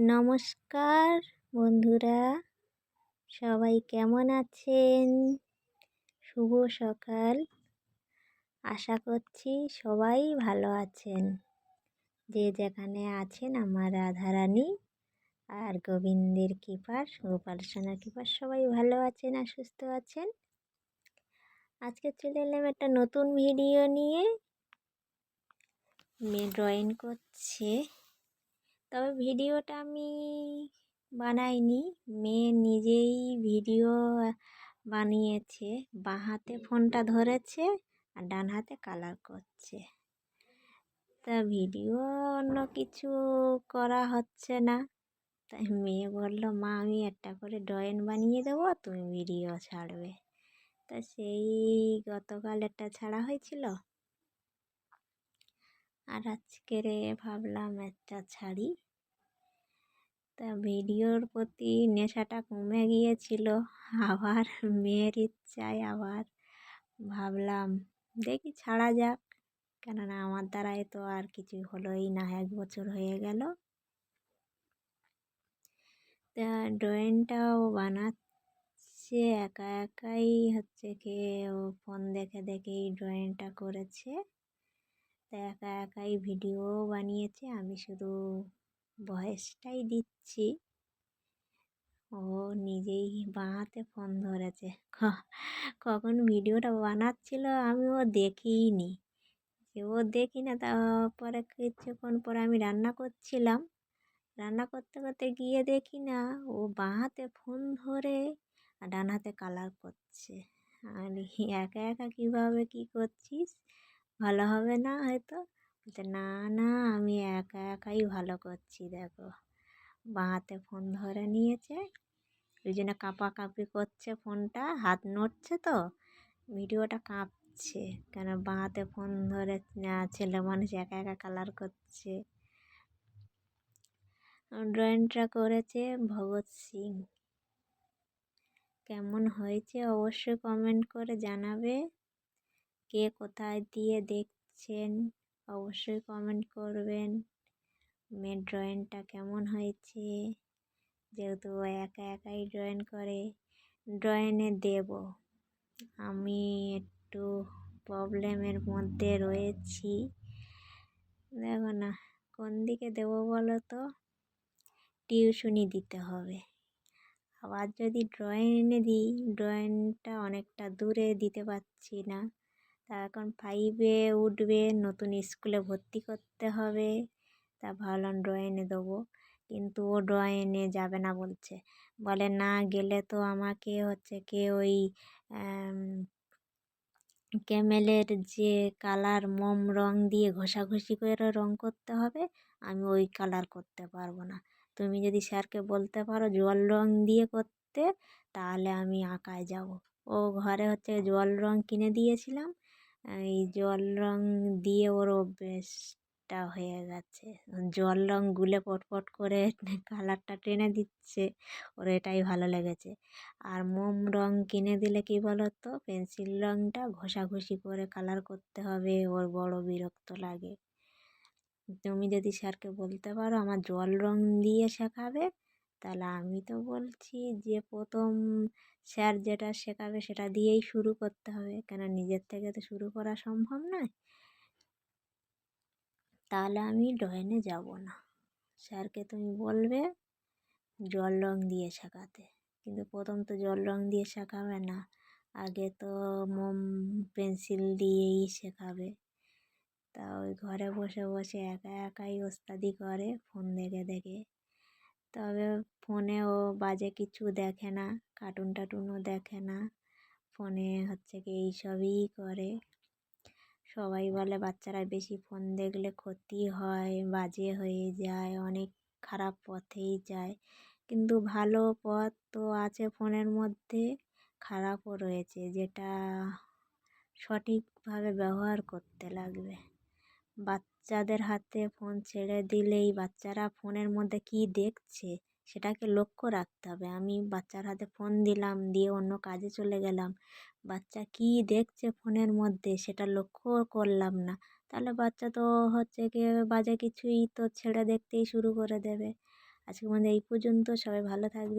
নমস্কার বন্ধুরা। সবাই কেমন আছেন? শুভ সকাল। আশা করছি সবাই ভালো আছেন। যে যেখানে আছেন আমার রাধারানী আর গোবিন্দের কৃপার, গোপাল সোনার কৃপার সবাই ভালো আছেন আর সুস্থ আছেন। আজকে চলে এলাম একটা নতুন ভিডিও নিয়ে। মেয়ে ড্রয়িং করছে তবে ভিডিওটা আমি বানাইনি। মেয়ে নিজেই ভিডিও বানিয়েছে। বাঁ হাতে ফোনটা ধরেছে আর ডান হাতে কালার করছে। তা ভিডিও অন্য কিছু করা হচ্ছে না। তাই মেয়ে বলল, মা, আমি একটা করে ড্রয়িং বানিয়ে দেবো, তুমি ভিডিও ছাড়বে। তা সেই গতকাল একটা ছাড়া হয়েছিল? আর আজকের ভাবলাম একটা ছাড়ি। তা ভিডিওর প্রতি নেশাটা কমে গিয়েছিল, আবার মেয়ের ইচ্ছায় আবার ভাবলাম দেখি ছাড়া যাক। কেননা আমার দ্বারাই তো আর কিছু হলোই না, এক বছর হয়ে গেল। তা ড্রয়িংটাও বানাচ্ছে, একা একাই হচ্ছে কি ও ফোন দেখে দেখেই ড্রয়িংটা করেছে। তা একা একাই ভিডিও বানিয়েছে। আমি শুধু ভয়েসটাই দিচ্ছি। ও নিজেই বাঁ হাতে ফোন ধরেছে। কখন ভিডিওটা বানাচ্ছিল আমি ও দেখিই নি যে ও দেখি না তারপরে কিছুক্ষণ পরে আমি রান্না করছিলাম। রান্না করতে করতে গিয়ে দেখি না ও বাঁ হাতে ফোন ধরে আর ডান হাতে কালার করছে। আর একা একা কীভাবে কী করছিস? ভালো হবে না হয়তো? না না, আমি একা একাই ভালো করছি, দেখো। বাঁ হাতে ফোন ধরে নিয়েছে। ওই জন্য কাঁপাকাঁপি করছে ফোনটা, হাত নড়ছে তো, ভিডিওটা কাঁপছে। কেন বাঁ হাতে ফোন ধরে ছেলে মানুষ একা একা কালার করছে। ড্রয়িংটা করেছে ভগৎ সিং। কেমন হয়েছে অবশ্যই কমেন্ট করে জানাবে। কে কোথায় দিয়ে দেখছেন, অবশ্যই কমেন্ট করবেন। মেয়ের ড্রয়িংটা কেমন হয়েছে? যেহেতু একা একাই ড্রয়িং করে ড্রয়িংয়ে দেব। আমি একটু প্রবলেমের মধ্যে রয়েছি। দেখো না, কোন দিকে দেবো বলো তো টিউশনি দিতে হবে। আবার যদি ড্রয়িং এনে দিই ড্রয়িংটা অনেকটা দূরে দিতে পারছি না। তা এখন ফাইভে উঠবে, নতুন স্কুলে ভর্তি করতে হবে। তা ভাবলাম ড্রয়িংয়ে দেবো। কিন্তু ও ড্রয়িংয়ে যাবে না বলছে। বলে না, গেলে তো আমাকে হচ্ছে কি ওই ক্যামেলের যে কালার মোম রং দিয়ে ঘষাঘষি করে রং করতে হবে, আমি ওই কালার করতে পারব না। তুমি যদি স্যারকে বলতে পারো জল রং দিয়ে করতে, তাহলে আমি আঁকায় যাব। ও ঘরে হচ্ছে জল রং কিনে দিয়েছিলাম এই জল রং দিয়ে ওর অভ্যেসটা হয়ে গেছে। জল রং গুলে পটপট করে কালারটা টেনে দিচ্ছে, ওর এটাই ভালো লেগেছে। আর মোম রং কিনে দিলে কি বলো তো পেন্সিল রংটা ঘষাঘষি করে কালার করতে হবে, ওর বড় বিরক্ত লাগে। তুমি যদি স্যারকে বলতে পারো, আমার জল রং দিয়ে শেখাবে তাহলে আমি তো বলছি যে, প্রথম স্যার যেটা শেখাবে সেটা দিয়েই শুরু করতে হবে। কেন নিজের থেকে তো শুরু করা সম্ভব নয়। তাহলে আমি ড্রয়িংয়ে যাব না। স্যারকে তুমি বলবে জল রং দিয়ে শেখাতে। কিন্তু প্রথম তো জল রং দিয়ে শেখাবে না। আগে তো মোম, পেন্সিল দিয়েই শেখাবে। তা ওই ঘরে বসে বসে একা একাই ওস্তাদি করে, ফোন দেখে দেখে। তবে ফোনে ও বাজে কিছু দেখে না কার্টুন টাটুনও দেখে না। ফোনে হচ্ছে কি এইসবই করে। সবাই বলে বাচ্চারা বেশি ফোন দেখলে ক্ষতি হয়, বাজে হয়ে যায়, অনেক খারাপ পথেই যায়। কিন্তু ভালো পথ তো আছে ফোনের মধ্যে, খারাপও রয়েছে, যেটা সঠিকভাবে ব্যবহার করতে লাগবে। বাচ্চাদের হাতে ফোন ছেড়ে দিলেই বাচ্চারা ফোনের মধ্যে কী দেখছে, সেটাকে লক্ষ্য রাখতে হবে। আমি বাচ্চার হাতে ফোন দিলাম, দিয়ে অন্য কাজে চলে গেলাম। বাচ্চা কী দেখছে ফোনের মধ্যে সেটা লক্ষ্য করলাম না। তাহলে বাচ্চা তো হচ্ছে কি বাজে কিছুই তো ছেড়ে দেখতেই শুরু করে দেবে। আজকের মধ্যে এই পর্যন্ত। সবাই ভালো থাকবে।